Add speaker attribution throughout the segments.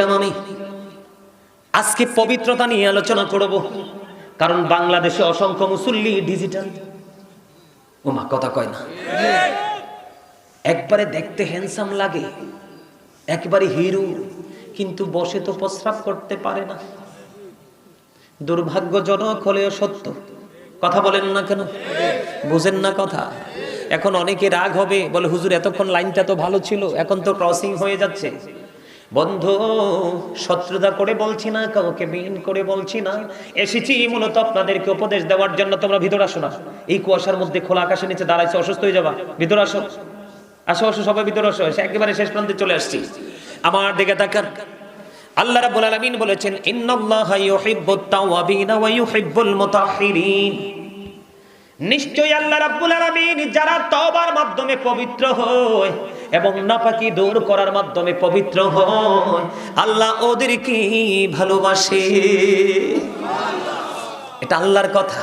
Speaker 1: বলেছিলাম আমি, আজকে পবিত্রতা নিয়ে আলোচনা করব, কারণ বাংলাদেশে অসংখ্য মুসল্লি ডিজিটাল ও মা কথা কয় না। একবারে দেখতে হ্যান্ডসাম লাগে, একবারে হিরো কিন্তু বসে তো প্রস্রাব করতে পারে না। দুর্ভাগ্যজনক হলেও সত্য। কথা বলেন না কেন? বুঝেন না কথা। এখন অনেকে রাগ হবে, বলে, হুজুর, এতক্ষণ লাইনটা তো ভালো ছিল, এখন তো ক্রসিং হয়ে যাচ্ছে। বন্ধু, শত্রুতা করে বলছি না, কাউকে বিহীন করে বলছি না। এসেছি মূলত আপনাদেরকে উপদেশ দেওয়ার জন্য। তোমরা ভিতর আসো না। এই কুয়াশার মধ্যে খোলা আকাশের নিচে দাঁড়াইছে, অসুস্থ হয়ে যাবা। ভিতর আসো। আসো আসো, সবাই ভিতর আসো। এসে একেবারে শেষ প্রান্তে চলে আসছি। আমার দিকে তাকান। আল্লাহ রাব্বুল আলামিন বলেছেন, ইন্নাল্লাহা ইউহিব্বুত তাওয়াবিন ওয়া ইউহিব্বুল মুতাহহিরিন নিশ্চয়ই আল্লাহ রাব্বুল আলামিন যারা তওবার মাধ্যমে পবিত্র হয় এবং নাপাকি দূর করার মাধ্যমে পবিত্র হন। আল্লাহ ওদেরকে ভালোবাসে? এটা আল্লাহর কথা।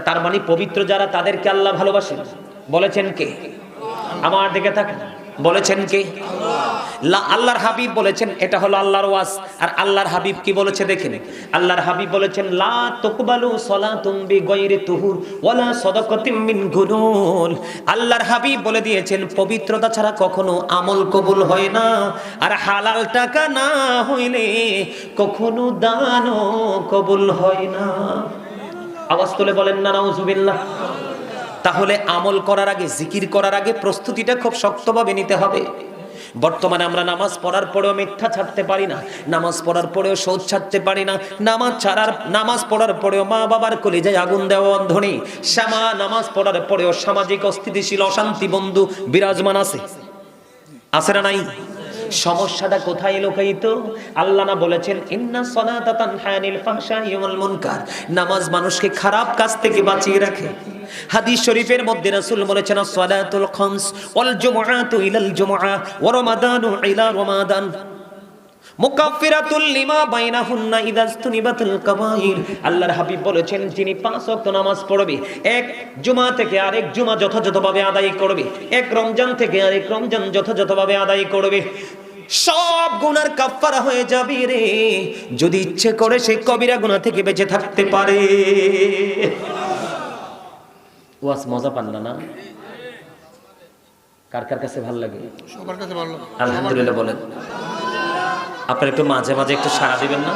Speaker 1: তার মানে পবিত্র যারা, তাদেরকে আল্লাহ ভালোবাসেন। বলেছেন কে? আমার দিকে থাক বলেছেন কে? আল্লাহর হাবিব বলেছেন, এটা হলো আল্লাহর ওয়াজ। আর আল্লাহর হাবিব কি বলেছে দেখেন? আল্লাহর হাবিব বলেছেন, লা তুকবালু সালাতুম বিগাইরি তুহুর ওয়ালা সাদাকাতিম মিন গুনুল আল্লাহর হাবিব বলে দিয়েছেন, পবিত্রতা ছাড়া কখনো আমল কবুল হয় না। আর হালাল টাকা না হইলে কখনো দানও কবুল হয় না। আওয়াজ তুলে বলেন না নাউজুবিল্লাহ তাহলে আমল করার আগে, জিকির করার আগে প্রস্তুতিটা খুব শক্তভাবে নিতে হবে। বর্তমানে আমরা নামাজ পড়ার পরেও মিথ্যা ছাড়তে পারি না, নামাজ পড়ার পরেও শোধ ছাড়তে পারি না, নামাজ ছাড়ার, নামাজ পড়ার পরেও মা বাবার কলিজায় আগুন দেওয়া অন্ধনী শ্যামা, নামাজ পড়ার পরেও সামাজিক অস্থিতিশীল, অশান্তি বন্ধু বিরাজমান আছে। আছে না নাই? সমস্যাটা কোথায় লোকায়িত? আল্লাহ না বলেছেন, ইন্না সলাতা তানহানিল ফাহশাই ওয়াল মুনকার। নামাজ মানুষকে খারাপ কাজ থেকে বাঁচিয়ে রাখে। হাদিস শরীফের মধ্যে রাসূল বলেছেন, সলাতুল খামস ওয়াল জুমআতু ইলাল জুমআ ওয়া রমাদানু ইলা রমাদান। লিমা বাইনাহুন্না কাবাইর আল্লাহর হাবিব বলেছেন, যিনি পাঁচ ওয়াক্ত নামাজ পড়বে, এক জুমা থেকে আরেক জুমা যথাযথভাবে আদায় করবে, এক রমজান থেকে আরেক রমজান যথাযথভাবে আদায় করবে। সব গুনার কাফফারা হয়ে যাবে রে। যদি ইচ্ছে করে সে কবিরা গুনাহ থেকে বেঁচে থাকতে পারে। ওয়াস মজা পান না না? কার কার কাছে ভালো লাগে?
Speaker 2: সবার কাছে ভালো
Speaker 1: আলহামদুলিল্লাহ বলেন। আপনার একটু মাঝে মাঝে একটু সাড়া দিবেন না?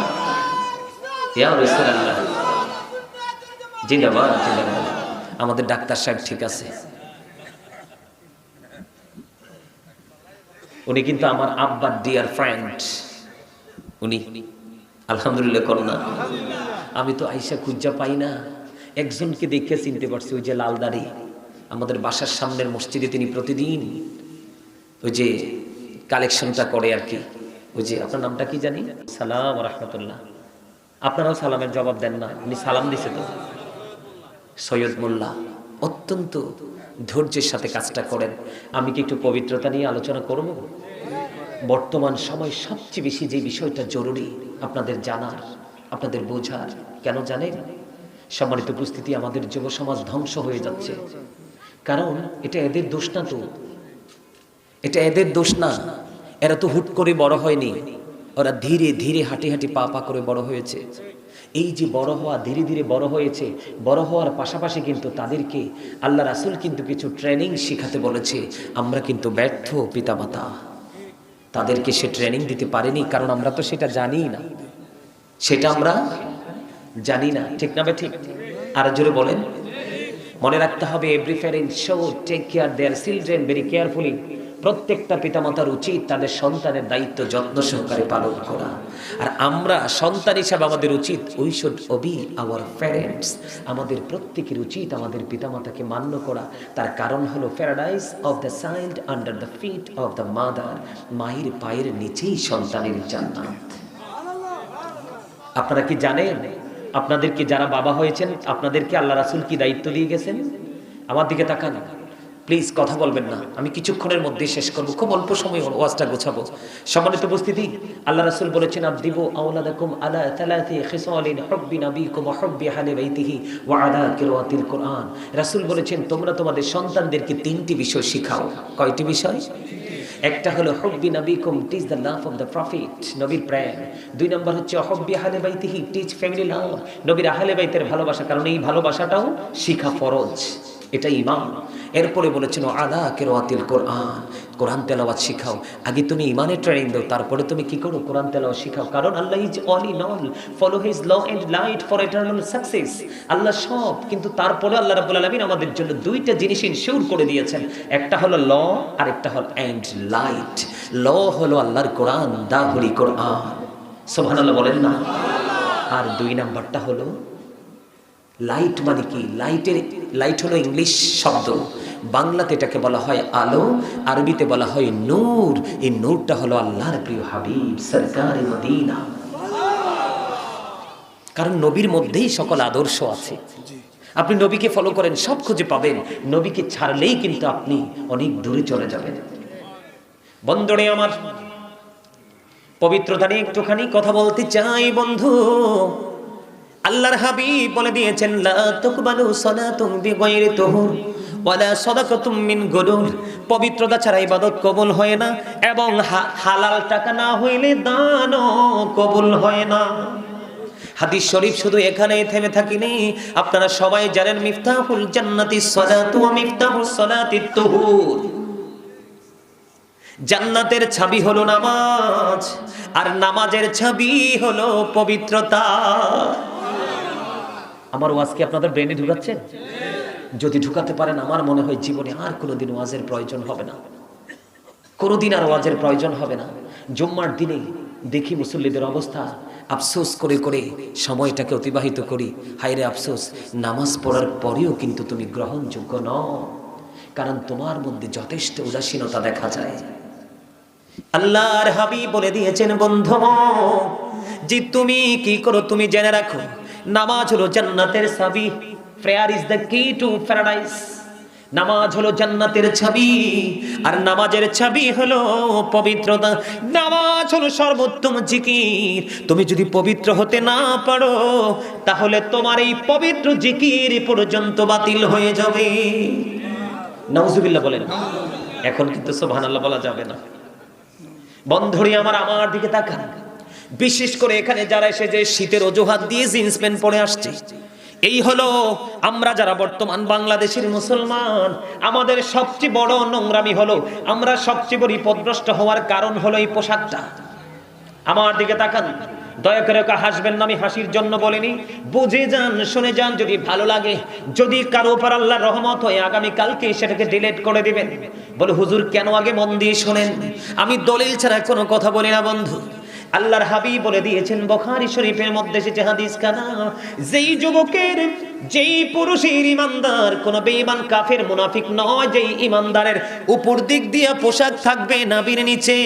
Speaker 1: ইয়া রাসূলুল্লাহ। জিন্দাবাদ জিন্দাবাদ। আমাদের ডাক্তার সাহেব ঠিক আছে। উনি কিন্তু আমার আব্বার ডিয়ার ফ্রেন্ড উনি আলহামদুলিল্লাহ করো না আমি তো আইসা খুঁজা পাই না। একজনকে দেখে চিনতে পারছি, ওই যে লাল দাড়ি। আমাদের বাসার সামনের মসজিদে তিনি প্রতিদিন ওই যে কালেকশনটা করে আর কি। ওই যে, আপনার নামটা কি জানি? সালাম রহমতুল্লাহ। আপনারাও সালামের জবাব দেন না, উনি সালাম দিছে তো। সৈয়দ মোল্লা, অত্যন্ত ধৈর্যের সাথে কাজটা করেন। আমি কি একটু পবিত্রতা নিয়ে আলোচনা করব? বর্তমান সময় সবচেয়ে বেশি যে বিষয়টা জরুরি, আপনাদের জানার, আপনাদের বোঝার, কেন জানেন? সম্মানিত উপস্থিতি, আমাদের যুব সমাজ ধ্বংস হয়ে যাচ্ছে। কারণ এটা এদের দোষ না তো। এটা এদের দোষ না। এরা তো হুট করে বড় হয়নি। ওরা ধীরে ধীরে হাঁটি হাঁটি পা পা করে বড় হয়েছে। এই যে বড় হওয়া ধীরে ধীরে বড় হয়েছে, বড় হওয়ার পাশাপাশি কিন্তু তাদেরকে আল্লাহ রাসুল কিন্তু কিছু ট্রেনিং শিখাতে বলেছে। আমরা কিন্তু ব্যর্থ পিতামাতা। তাদেরকে সে ট্রেনিং দিতে পারেনি, কারণ আমরা তো সেটা জানি না। সেটা আমরা জানি না, ঠিক না ঠিক? আর জোরে বলেন। মনে রাখতে হবে every parent show take care their children very carefully প্রত্যেকটা পিতামাতার উচিত তাদের সন্তানের দায়িত্ব যত্ন সহকারে পালন করা। আর আমরা সন্তান হিসাবে আমাদের উচিত we should obey our parents আমাদের প্রত্যেকের উচিত আমাদের পিতামাতাকে মান্য করা। তার কারণ হলো paradise of the child under the feet of the mother মায়ের পায়ের নিচেই সন্তানের জান্নাত। আপনারা কি জানেন? আপনাদেরকে যারা বাবা হয়েছেন, আপনাদেরকে আল্লাহ রাসুল কি দায়িত্ব দিয়ে গেছেন? আমার দিকে তাকান। প্লিজ কথা বলবেন না। আমি কিছুক্ষণের মধ্যে শেষ করব। খুব অল্প সময় ওয়াজটা গোছাবো। সম্মানিত উপস্থিতি, আল্লাহ রাসুল বলেছেন আব্দিব আওলাদাকুম আলা তালাতি খিসালিন হুব্বি নাবিকুম ওয়া হুব্বি আহলি বাইতিহি কুরআন। রাসূল বলেছেন, তোমরা তোমাদের সন্তানদেরকে তিনটি বিষয় শিখাও। কয়টি বিষয়? একটা হলো, হব্বি নবিকুম it's the love of the prophet নবীর প্রেম। দুই নম্বর হচ্ছে অহব্বি আহলে বাইতিহি টিচ ফ্যামিলি লাভ নবীর আহলে বাইতের ভালোবাসা। কারণ এই ভালোবাসাটাও শিখা ফরজ। এটা ইমান। এরপরে বলেছেন আদা কেরোয়াতিল কোরআন। কোরআন তেলাওয়াত শিখাও। আগে তুমি ইমানের ট্রেনিং দাও, তারপরে তুমি কি করো? কোরআন তেলাওয়াত শিখাও। কারণ Allah is all in all follow his law and light for eternal success Allah সব, কিন্তু তারপরে আল্লাহ রাব্বুল আলামিন আমাদের জন্য দুইটা জিনিস ইনশিওর করে দিয়েছেন। একটা হলো ল আর একটা হলো এন্ড লাইট ল হলো আল্লাহর কোরআন দা হলি কোরআন। সুবহানাল্লাহ বলেন না। আর দুই নাম্বারটা হলো লাইট মানে কি? লাইটের লাইট হলো ইংলিশ শব্দ। বাংলাতে এটাকে বলা হয় আলো, আরবিতে বলা হয় নূর। এই নূরটা হলো আল্লাহর প্রিয় হাবিব, সরকারি কারণ নবীর মধ্যেই সকল আদর্শ আছে। আপনি নবীকে ফলো করেন, সব খুঁজে পাবেন। নবীকে ছাড়লেই কিন্তু আপনি অনেক দূরে চলে যাবেন। বন্ধনে আমার পবিত্রতা নিয়ে একটুখানি কথা বলতে চাই বন্ধু। আল্লাহর হাবিব বলে দিয়েছেন, লা তুকবালু সালাতুম বিগাইরি তুহুর ওয়ালা সাদাকাতুম মিন গুরুর পবিত্রতা ছাড়া ইবাদত কবুল হয় না এবং হালাল টাকা না হইলে দানও কবুল হয় না। হাদিস শরীফ শুধু এখানেই থেমে থাকিনি। আপনারা সবাই জানেন, মিফতাহুল জান্নাতি সালাতু ওয়া মিফতাহুস সালাতি তুহুর। জান্নাতের ছাবি হলো নামাজ, আর নামাজের ছাবি হলো পবিত্রতা। আমার ওয়াজ কি আপনাদের ব্রেনে ঢুকাচ্ছেন যদি ঢুকাতে পারেন, আমার মনে হয় জীবনে আর কোনোদিন ওয়াজের প্রয়োজন হবে না। কোনোদিন আর ওয়াজের প্রয়োজন হবে না। জুম্মার দিনে দেখি মুসল্লিদের অবস্থা। আফসোস করে করে সময়টাকে অতিবাহিত করি। হাইরে আফসোস, নামাজ পড়ার পরেও কিন্তু তুমি গ্রহণযোগ্য ন কারণ তোমার মধ্যে যথেষ্ট উদাসীনতা দেখা যায়। আল্লাহর হাবি বলে দিয়েছেন বন্ধু যে তুমি কি করো, তুমি জেনে রাখো। নামাজ হলো জান্নাতের চাবি prayer is the key to paradise নামাজ হলো জান্নাতের ছবি। আর নামাজের ছবি হলো পবিত্রতা। নামাজ হলো সর্বোত্তম জিকির। তুমি যদি পবিত্র হতে না পারো, তাহলে তোমার এই পবিত্র জিকির পর্যন্ত বাতিল হয়ে যাবে। নাউজুবিল্লাহ বলেন। এখন কিন্তু সুবহানাল্লাহ বলা যাবে না। বন্ধুরি আমার আমার দিকে তাকান। বিশেষ করে এখানে যারা এসে যে শীতের অজুহাত দিয়ে জিন্স প্যান্ট পরে আসছে, এই হলো আমরা যারা বর্তমান বাংলাদেশের মুসলমান, আমাদের সবচেয়ে বড় নোংরামি হলো আমরা সবচেয়ে বড় বিপদগ্রস্ত হওয়ার কারণ হলো এই পোশাকটা। আমার দিকে তাকান, দয়া করে হাসবেন না, আমি হাসির জন্য বলিনি। বুঝে যান, শুনে যান, যদি ভালো লাগে, যদি কারও উপর আল্লাহর রহমত হয় আগামী কালকে সেটাকে ডিলিট করে দিবেন। বলে, হুজুর, কেন আগে মন দিয়ে শোনেন? আমি দলিল ছাড়া কোনো কথা বলি না, বন্ধু। আল্লাহর হাবি বলে দিয়েছেন বখারি শরীফের মধ্যে এসেছে হাদিস কানা যেই যুবকের যেই পুরুষের ইমানদার, কোন বেঈমান কাফের, মুনাফিক নয় যেই ইমানদারের। উপর দিক দিয়ে পোশাক থাকবে নাবির নিচে।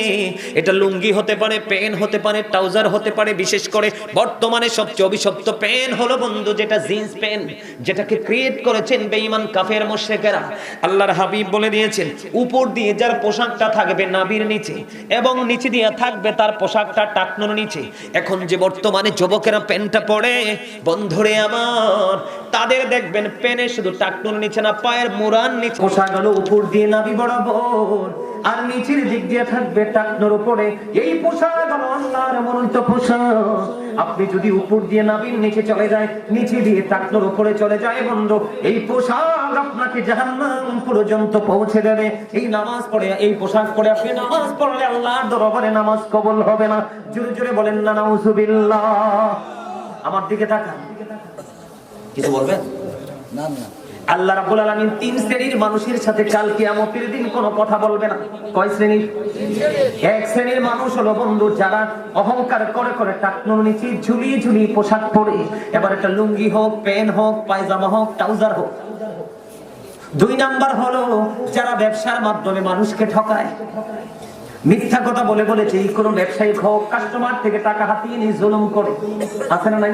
Speaker 1: এটা লুঙ্গি হতে পারে পেন হতে পারে, ট্রাউজার হতে পারে, বিশেষ করে বর্তমানে সবচেয়ে অভিশপ্ত পেন হলো বন্ধু যেটা জিন্স পেন যেটাকে ক্রিয়েট করেছেন বেঈমান কাফের মুশরিকেরা। আল্লাহর হাবিব বলে দিয়েছেন, উপর দিয়ে যার পোশাকটা থাকবে নাবির নিচে এবং নিচে দিয়ে থাকবে তার পোশাকটা টাকনোর নিচে। এখন যে বর্তমানে যুবকেরা প্যান্টটা পরে, বন্ধুরে আমার তাদের দেখবেন পেনে শুধু টাকনুর নিচে না, পায়ের মুরান নিচে। পোশাক হলো উপর দিয়ে নাবি বরাবর, আর নিচের দিক দিয়ে থাকবে টাকনোর উপরে। এই পোশাক হলো আল্লাহর মনোনীত পোশাক আপনি যদি উপর দিয়ে নাবির নিচে চলে যায়, নিচে দিয়ে টাকনোর উপরে চলে যায় বন্ধু, এই পোশাক আপনাকে জাহান্নাম পর্যন্ত পৌঁছে দেবে। এই নামাজ পড়ে, এই পোশাক পরে আপনি নামাজ পড়লে আল্লাহর দরবারে নামাজ কবুল হবে না। জোরে জোরে বলেন না নাউজুবিল্লাহ আমার দিকে তাকান। কিছু বলবেন?
Speaker 2: না না।
Speaker 1: আল্লাহ রাব্বুল আলামিন তিন শ্রেণির মানুষের সাথে কাল কিয়ামতের দিন কোনো কথা বলবে না। কয় শ্রেণির? এক শ্রেণির মানুষ হলো বন্ধু যারা অহংকার করে করে টাকনুর নিচে ঝুলিয়ে ঝুলিয়ে পোশাক পরে। এবার একটা লুঙ্গি হোক পেন হোক পায়জামা হোক ট্রাউজার হোক। দুই নাম্বার হলো যারা ব্যবসার মাধ্যমে মানুষকে ঠকায়। মিথ্যা কথা বলে বলেছে এই কোনো ব্যবসায়ী হোক কাস্টমার থেকে টাকা হাতিয়ে নিয়ে জুলুম করে। আছে না নাই?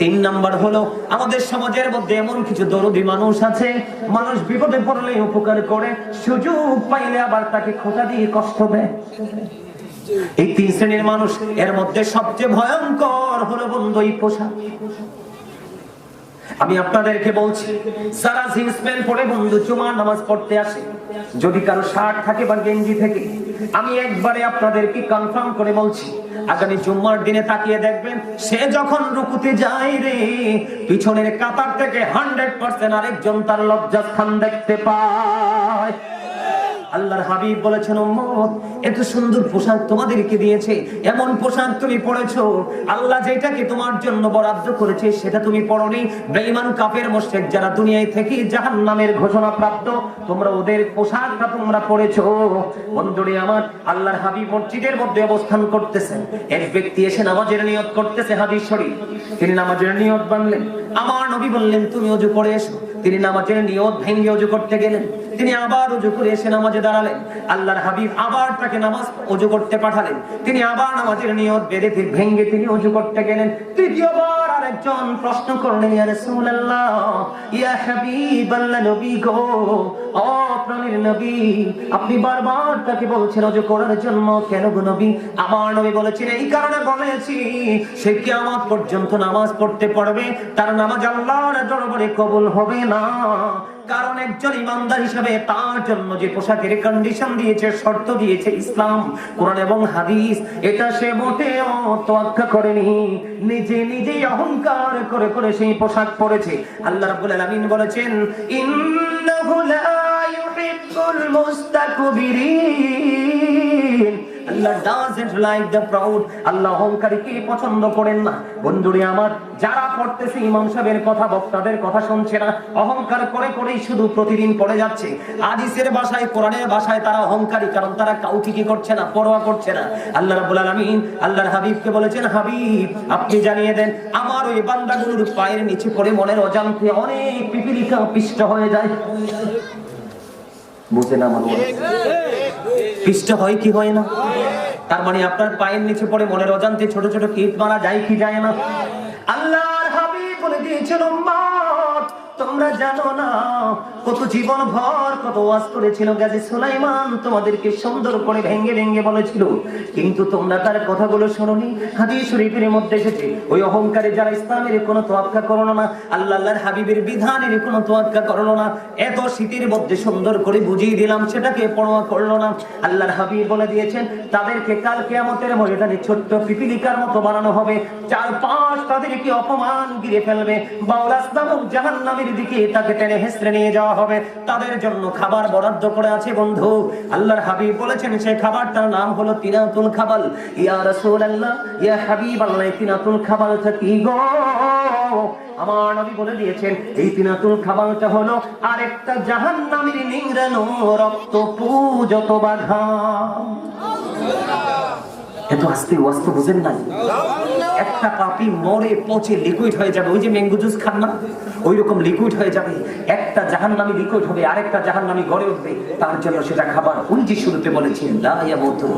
Speaker 1: তিন নাম্বার হলো, আমাদের সমাজের মধ্যে এমন কিছু দরদি মানুষ আছে, মানুষ বিপদে পড়লে উপকার করে, সুযোগ পাইলে আবার তাকে খোঁটা দিয়ে কষ্ট দেয়। এই তিন শ্রেণির মানুষ, এর মধ্যে সবচেয়ে ভয়ঙ্কর হলো বন্ধু এই পোশাক। আমি আপনাদেরকে বলছি, যারা জিন্স প্যান্ট পরে বন্ধু জুমার নামাজ পড়তে আসে, যদি কারও শার্ট থাকে বা গেঞ্জি থেকে, আমি একবারে আপনাদেরকে কনফার্ম করে বলছি, আগামী জুম্মার দিনে তাকিয়ে দেখবেন, সে যখন রুকুতে যায় রে, পিছনের কাতার থেকে হান্ড্রেড পার্সেন্ট আরেকজন তার লজ্জাস্থান দেখতে পায়। আল্লাহর হাবিব বলেছেন এত সুন্দর পোশাক তোমাদেরকে দিয়েছে, এমন পোশাক তুমি পরেছো। আল্লাহ যেটাকে তোমার জন্য বরাদ্দ করেছে, সেটা তুমি পরনি। বেঈমান কাফের মোশেক যারা দুনিয়ায় থেকে জাহান্নামের ঘোষণা প্রাপ্ত, তোমরা ওদের পোশাকটা তোমরা পরেছো। বন্ধুরে আমার, আল্লাহর হাবিব মসজিদের মধ্যে অবস্থান করতেছেন। এক ব্যক্তি এসে নামাজের নিয়ত করতেছে হাদিস শরীফ। তিনি নামাজের নিয়ত বানলেন। আমার নবী বললেন, তুমি অজু করে এসো। তিনি নামাজের নিয়ত ভেঙ্গে অজু করতে গেলেন। তিনি আবার অজু করে এসে নামাজে দাঁড়ালেন। আল্লাহর হাবিব আবার তাকে নামাজ অজু করতে পাঠালেন। তিনি আবার নামাজের নিয়ত তিনি ভেঙ্গে তিনি অজু করতে গেলেন। তৃতীয়বার আরেকজন প্রশ্ন করলেন, ইয়া রাসূলুল্লাহ, ইয়া নবী গো, ও নবী, আপনি বারবার তাকে বলছেন অজু করার জন্য। কেন গো নবী? আমার নবী বলেছেন, এই কারণে বলেছি, সে কিয়ামত পর্যন্ত নামাজ পড়তে পারবে। তার নামাজ আল্লাহর দরবারে কবুল হবে না। কারণ একজন ইমানদার হিসাবে তার জন্য যে পোশাকের কন্ডিশন দিয়েছে, শর্ত দিয়েছে ইসলাম, কোরআন এবং হাদিস, এটা সে মোটেও তোয়াক্কা করেনি। নিজে নিজেই অহংকার করে করে সেই পোশাক পরেছে। আল্লাহ রাব্বুল আলামিন বলেছেন, ইন্নাহু লা ইউহিব্বুল মুস্তাকবিরিন। Allah doesn't like the proud Allah অহংকারীকে পছন্দ করেন না? বন্ধুরে আমার, যারা পড়তেছে ইমাম সাহেবের কথা, বক্তাদের কথা শুনছে না, অহংকার করে করেই শুধু প্রতিদিন পড়ে যাচ্ছে। হাদিসের ভাষায় কোরআনের ভাষায় তারা অহংকারী, কারণ তারা কাউকে কি করছে না, পরোয়া করছে না। আল্লাহ রাব্বুল আলামিন আল্লাহর হাবিবকে বলেছেন, হাবিব, আপনি জানিয়ে দেন, আমার ওই বান্দাগুলোর পায়ের নিচে পড়ে মনের অজান্তে অনেক পিপিলিকা পিষ্ট হয়ে যায়। বুঝে না মানুষ পৃষ্ঠ হয় কি হয় না? তার মানে আপনার পায়ের নিচে পড়ে মনের অজান্তে ছোট ছোট কীট মারা যায় কি যায় না? আল্লাহর বলে দিয়েছেন উম্মত তোমরা জানো না, কত জীবন ভর কত ওয়াজ করেছিল গাজী সুলাইমান, তোমাদেরকে সুন্দর করে ভেঙ্গে ভেঙ্গে বলেছিল। কিন্তু তোমরা তার কথাগুলো শোনোনি, হাদিস শরীফের মধ্যে এসেছে, ওই অহংকারে যারা ইসলামের কোনো তোয়াক্কা করল না আল্লাহ আল্লাহর হাবিবের বিধানের কোনো তোয়াক্কা করল না, এত শীতের মধ্যে সুন্দর করে বুঝিয়ে দিলাম, সেটাকে পড়োয়া করল না। আল্লাহর হাবিব বলে দিয়েছেন, তাদেরকে কাল কেয়ামতের ময়দানে ছোট্ট পিপিলিকার মতো বানানো হবে চার পাঁচ তাদেরকে অপমান গিরে ফেলবে বাউলাস নামক জাহান্নামের দিকে তাকে টেনে হেসড়ে নিয়ে যাওয়া হবে। তাদের জন্য খাবার বরাদ্দ করে আছে বন্ধু। আল্লাহর হাবিব বলেছেন সেই খাবারটার নাম হলো তিনাতুল খাবাল। ইয়া রাসূলুল্লাহ, ইয়া হাবিব আল্লাহ তিনাতুল খাবালটা কি গো? আমার নবী বলে দিয়েছেন, এই তিনাতুল খাবারটা হলো আরেকটা জাহান্নামের নিংড়ানো রক্ত পূজত বাঘাম এত আস্তে ওয়াস্ত বুঝেন নাই? একটা পাপি মরে পচে লিকুইড হয়ে যাবে। ওই যে ম্যাঙ্গো জুস খান না? ওই রকম লিকুইড হয়ে যাবে। একটা জাহান্নামি লিকুইড হবে, আরেকটা জাহান্নামি গড়ে উঠবে। তার জন্য সেটা খাবার উনি যে শুরুতে বলেছেন লা ইয়ামুতু,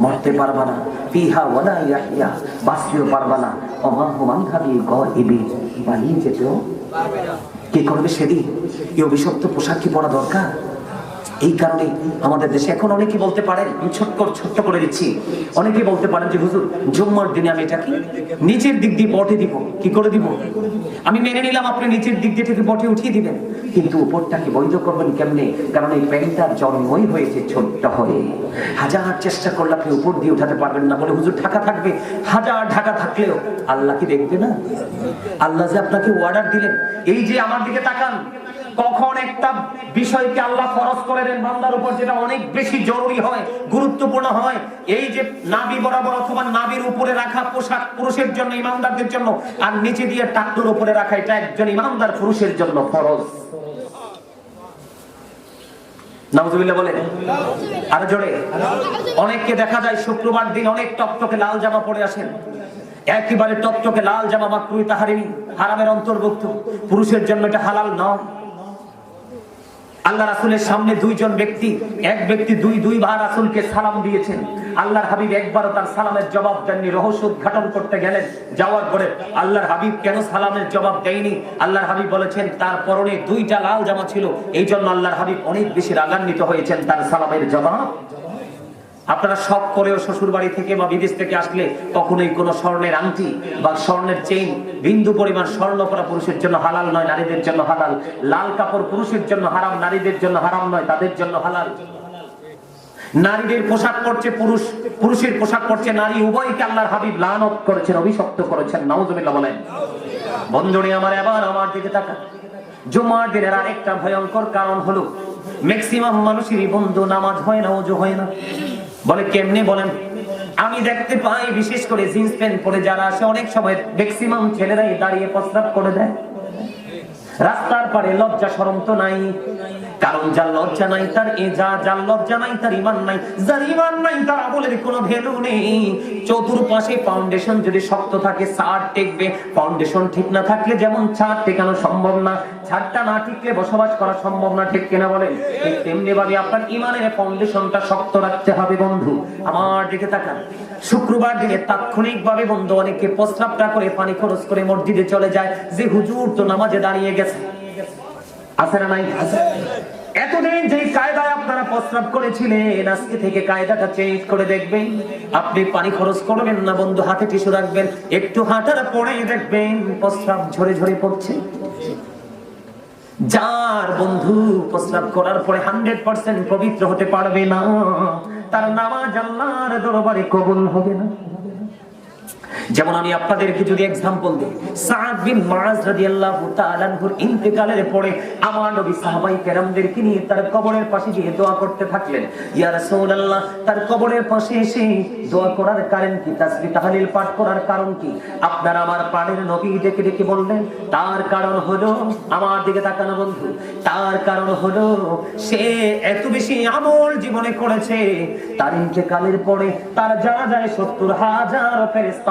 Speaker 1: মরতে পারবা না। ফিহা ওয়ালা ইয়াহইয়া বাঁচতেও পারবা না। অমা হুমান খাবি গইবি পালিয়ে যেতেও কি করবে সেদিন? এই অভিশপ্ত পোশাক কি পরা দরকার? এই কারণে আমাদের দেশে এখন অনেকে বলতে পারেন, আমি ছোট্ট ছোট্ট করে দিচ্ছি। অনেকে বলতে পারেন যে, হুজুর, জুম্মার দিনে আমি এটাকে নিচের দিক দিয়ে বটে দিব। কি করে দিব? আমি মেনে নিলাম, আপনি নিচের দিক দিয়ে থেকে বটে উঠিয়ে দিবেন। কিন্তু উপরটাকে বৈধ করবেন কেমনে? কারণ এই প্যান্টটার জন্মই হয়েছে ছোট্ট হয়ে। হাজার চেষ্টা করলে আপনি উপর দিয়ে উঠাতে পারবেন না বলে হুজুর ঢাকা থাকবে। হাজার ঢাকা থাকলেও আল্লাহ কি দেখবে না? আল্লাহ যে আপনাকে অর্ডার দিলেন, এই যে আমার দিকে তাকান। কখন একটা বিষয়কে আল্লাহ ফরজ করে দেন বান্দার উপর যেটা অনেক বেশি জরুরি হয়, গুরুত্বপূর্ণ হয়, এই যে নাবি বরাবর অথবা নাবির উপরে রাখা পোশাক পুরুষের জন্য, ইমানদারদের জন্য, আর নিচে দিয়ে টাকটুর উপরে রাখা, এটা একজন ইমানদার পুরুষের জন্য ফরজ। নাউজুবিল্লাহ বলে? আর জোরে? অনেককে দেখা যায় শুক্রবার দিন অনেক টকটকে লাল জামা পরে আসেন। একেবারে টকটকে লাল জামা মাকরুই তাহারিমি হারামের অন্তর্ভুক্ত। পুরুষের জন্য এটা হালাল নয়। আল্লাহ রাসুলের সামনে দুইজন ব্যক্তি, এক ব্যক্তি দুই দুই বার রাসুলকে সালাম দিয়েছেন। আল্লাহর হাবিব একবারও তার সালামের জবাব দেননি, রহস্য উদ্ঘাটন করতে গেলেন, যাওয়ার পরে আল্লাহর হাবিব কেন সালামের জবাব দেয়নি? আল্লাহর হাবিব বলেছেন, তার পরনে দুইটা লাল জামা ছিল এই জন্য আল্লাহর হাবিব অনেক বেশি রাগান্বিত হয়েছেন তার সালামের জবাব। আপনারা শখ করেও শ্বশুর বাড়ি থেকে বা বিদেশ থেকে আসলে কখনোই কোনো স্বর্ণের আংটি বা স্বর্ণের চেইন বিন্দু পরিমাণ স্বর্ণ করা পুরুষের জন্য হালাল নয়, নারীদের জন্য হালাল। লাল কাপড় পুরুষের জন্য হারাম, নারীদের জন্য হারাম নয়, তাদের জন্য হালাল। নারীদের পোশাক পরছে পুরুষ, পুরুষের পোশাক পরছে নারী, উভয়কে আল্লাহর হাবিব লানত করেছেন, অভিশপ্ত করেছেন, নাউজুবিল্লাহ বলেন। বন্ধুনি আমার, এবার আমার দিকে তাকান। জুমার দিনের আরেকটা ভয়ঙ্কর কারণ হলো ম্যাক্সিমাম মানুষেরই বন্ধু নামাজ হয় না ওজু হয় না। বলে কেমনে বলেন? আমি দেখতে পাই, বিশেষ করে জিন্স প্যান্ট পরে যারা আসে, অনেক সময় ম্যাক্সিমাম ছেলেরাই দাঁড়িয়ে প্রস্রাব করে দেয়। রাস্তার পারে লজ্জা শরম তো নাই, কারণ যার লজ্জা নাই তার এ যা, যার লজ্জা নাই তার ইমান নাই, যার ইমান নাই তার আমলের কোনো ভ্যালু নেই। চতুর্পাশে ফাউন্ডেশন যদি শক্ত থাকে, ছাদ টেকবে। ফাউন্ডেশন ঠিক না থাকলে যেমন ছাদ টেকানো সম্ভব না, ছাদটা না টিকলে বসবাস করা সম্ভব না, ঠিক কিনা বলেন? ঠিক তেমনি ভাবে আপনার ইমানের ফাউন্ডেশনটা শক্ত রাখতে হবে বন্ধু। আমার দিকে তাকান। শুক্রবার দিনে তাৎক্ষণিক ভাবে বন্ধু অনেকে প্রস্রাবটা করে পানি খরচ করে মসজিদে চলে যায়। যে হুজুর তো নামাজে দাঁড়িয়ে গেছে আছে না নাই? এতদিন যে কায়দায় আপনারা প্রস্রাব করেছিলেন, আজকে থেকে কায়দাটা চেঞ্জ করে দেখবেন। আপনি পানি খরচ করবেন না, বন্ধু, হাতে টিস্যু রাখবেন। একটু হাঁটার পরে দেখবেন প্রস্রাব ঝরে ঝরে পড়ছে। যার বন্ধু প্রস্রাব করার পরে হান্ড্রেড পার্সেন্ট পবিত্র হতে পারবে না, তার নামাজ আল্লাহর দরবারে কবুল হবে না। যেমন আমি আপনাদেরকে যদি এক্সাম্পল দিই সাদ বিন মাআজ রাদিয়াল্লাহু তাআলা আনহুর ইন্তেকালের পরে আমার নবী সাহাবাই কেরামদেরকে নিয়ে তার কবরের পাশে গিয়ে দোয়া করতে থাকলেন। ইয়া রাসূলুল্লাহ, তার কবরের পাশে এসে দোয়া করার কারণ কি? তাসবিহ তাহলিল পাঠ করার কারণ কি? আপনারা আমার প্রাণের নবী ডেকে ডেকে বললেন, তার কারণ হলো আমার দিকে তাকানো বন্ধু, তার কারণ হলো সে এত বেশি আমল জীবনে করেছে। তার ইন্তেকালের পরে তার জানা যায় সত্তর হাজার ফেরেশতা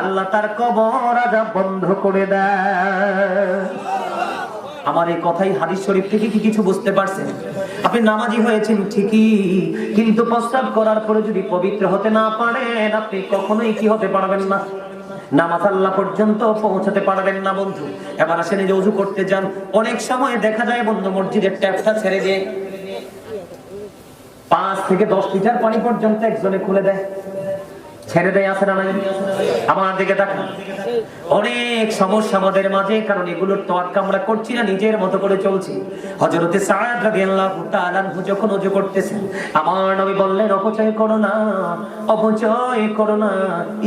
Speaker 1: আল্লাহ তার কবর আজাব বন্ধ করে দেয়। আমার এই কথাই হাদিস শরীফ থেকে কি কিছু বুঝতে পারছেন? আপনি নামাজি হয়েছেন ঠিকই, কিন্তু প্রস্তাব করার পরে যদি পবিত্র হতে না পারেন, আপনি কখনোই কি হতে পারবেন না? নামাজ আল্লাহ পর্যন্ত পৌঁছাতে পারবেন না, বন্ধু। এবার আসেন যে অজু করতে যান। অনেক সময় দেখা যায়, বন্ধু, মসজিদের ট্যাপটা ছেড়ে দিয়ে পাঁচ থেকে দশ লিটার পানি পর্যন্ত একজনে খুলে দেয়। ছেড়ে দেয় আছে না আমার দিকে দেখেন অনেক সমস্যা আমাদের মাঝে, কারণ এগুলোর তোয়াক্কা আমরা করছি না, নিজের মতো করে চলছি। হজরতে সাদ যখন ওযু করতেছেন, আমার নবী বললেন, অপচয় করো না, অপচয় করো না।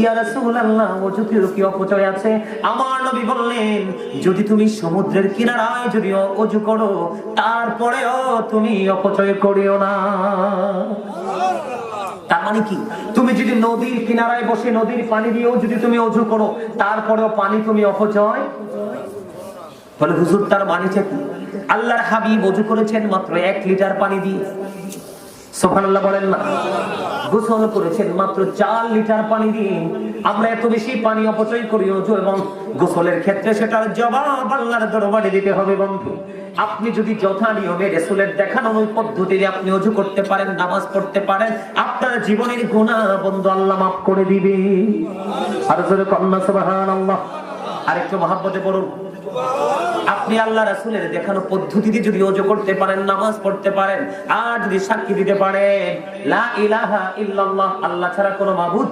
Speaker 1: ইয়া রাসূলুল্লাহ ওযুতের কি অপচয় আছে? আমার নবী বললেন, যদি তুমি সমুদ্রের কিনারায় যদি ওযু করো, তারপরেও তুমি অপচয় করিও না। তার মানে কি? তুমি যদি নদীর কিনারায় বসে নদীর পানি দিয়েও যদি তুমি অজু করো, তারপরেও পানি তুমি অপচয়? বলে, হুজুর, তার মানিছে কি? আল্লাহর হাবিব অজু করেছেন মাত্র এক লিটার পানি দিয়ে। বলেন না। গোসল করেছেন মাত্র চার লিটার পানি দিয়ে। আমরা এত বেশি পানি অপচয় করি অজু এবং গোসলের ক্ষেত্রে সেটার জবাব আল্লাহর দরবারে দিতে হবে বন্ধু। আপনি যদি যথা নিয়মে রেসুলের দেখানো ওই পদ্ধতিতে আপনি অজু করতে পারেন, নামাজ পড়তে পারেন, আপনার জীবনের গুনাহ বন্ধু আল্লাহ মাফ করে দিবে। আর কন্যা সুবহানাল্লাহ। আরেকটু মহাব্বতে পড়ুন। আপনি আল্লাহ রাসূলের দেখানো পদ্ধতিতে যদি ওযু করতে পারেন, নামাজ পড়তে পারেন, আর যদি সাক্ষী দিতে পারেন লা ইলাহা ইল্লাল্লাহ, আল্লাহ ছাড়া কোনো মাবুদ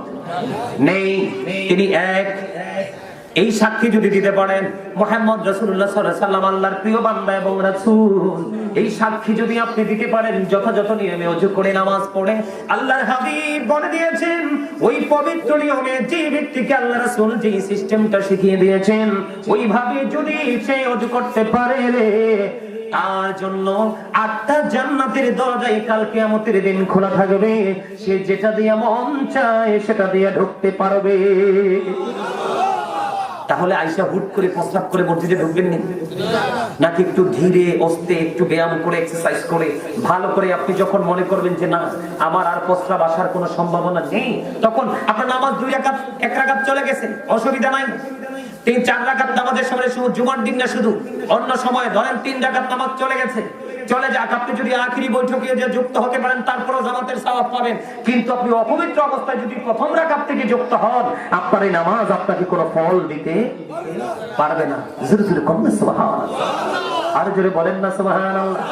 Speaker 1: নেই। তিনি এক। এই সাক্ষী যদি দিতে পারেন, মোহাম্মদ আলাইহি সাল্লাম আল্লাহর প্রিয় বান্দা এবং রাসুল, এই সাক্ষী যদি আপনি দিতে পারেন, যথাযথ নিয়মে ওযু করে নামাজ পড়ে, আল্লাহর হাবিব বলে দিয়েছেন, ওই পবিত্র নিয়মে যে ব্যক্তিকে আল্লাহ রাসূল যে সিস্টেমটা শিখিয়ে দিয়েছেন, ওইভাবে যদি সে অজু করতে পারে রে তার জন্য আটটা জান্নাতের দরজায় কাল কিয়ামতের দিন খোলা থাকবে। সে যেটা দিয়ে মন চায়, সেটা দিয়ে ঢুকতে পারবে। তাহলে আইসা হুট করে প্রস্রাব করে মসজিদে ঢুকবেন নি? নাকি একটু ধীরে অস্তে একটু ব্যায়াম করে এক্সারসাইজ করে, ভালো করে আপনি যখন মনে করবেন যে না, আমার আর প্রস্তাব আসার কোনো সম্ভাবনা নেই, তখন আপনার নামাজ দুই রাকাত, এক রাকাত চলে গেছে, অসুবিধা নাই? তিন, চার রাকাত নামাজের সময় শুধু জুমার দিন না শুধু অন্য সময় ধরেন তিন ডাকাত নামাজ চলে গেছে, চলে যাক। আপনি যদি আখিরি বৈঠকে যে যুক্ত হতে পারেন, তারপরও জামাতের সওয়াব পাবেন। কিন্তু আপনি অপবিত্র অবস্থায় যদি প্রথম রাকাত থেকে যুক্ত হন, আপনার এই নামাজ আপনাকে কোনো ফল দিতে পারবে না। জোরে জোরে কম আর জোরে বলেন না, সুবহানাল্লাহ।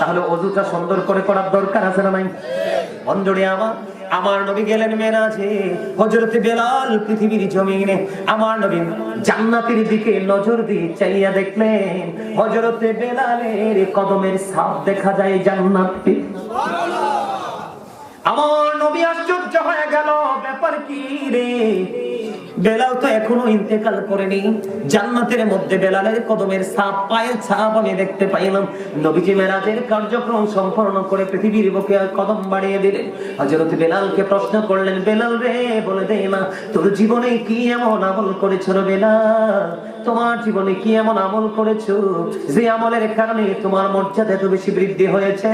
Speaker 1: তাহলে অজুটা সুন্দর করে করার দরকার আছে না নাই? বন্ধুরে আমার আমার নবী গেলেন মেরাজে। হজরত বেলাল পৃথিবীর জমিনে আমার নবী জান্নাতের দিকে নজর দিয়ে চাইয়া দেখলেন হজরত বেলালের কদমের ছাপ দেখা যায় জান্নাতে। আমার নবী আশ্চর্য হয়ে গেল, ব্যাপার কি রে? বেলাল তো এখনও ইন্তেকাল করেনি। জান্নাতের মধ্যে বেলালের কদমের ছাপ, পায়ের ছাপ আমি দেখতে পাইলাম। নবীজি মেরাজের কার্যক্রম সম্পন্ন করে পৃথিবীর বুকে কদম বাড়িয়ে দিলেন। হযরত বেলালকে প্রশ্ন করলেন, বেলাল রে, বলে দে না তোর জীবনে কি এমন আমল করেছ রে বেলাল? তোমার জীবনে কি এমন আমল করেছ যে আমলের কারণে তোমার মর্যাদা এত বেশি বৃদ্ধি হয়েছে?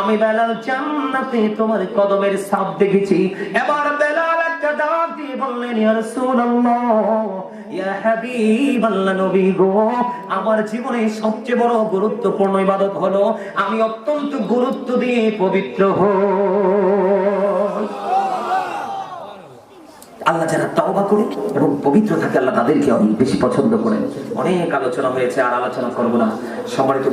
Speaker 1: আমি বেলাল জান্নাতে তোমার কদমের ছাপ দেখেছি। এবার আমার জীবনে সবচেয়ে বড় গুরুত্বপূর্ণ ইবাদত হলো, আমি অত্যন্ত গুরুত্ব দিয়ে পবিত্র হই। আল্লাহ যারা তওবা করে এবং পবিত্র থাকে, আল্লাহ তাদেরকে অনেক বেশি পছন্দ করেন। অনেক আলোচনা হয়েছে, আর আলোচনা করব না। সম্মানিত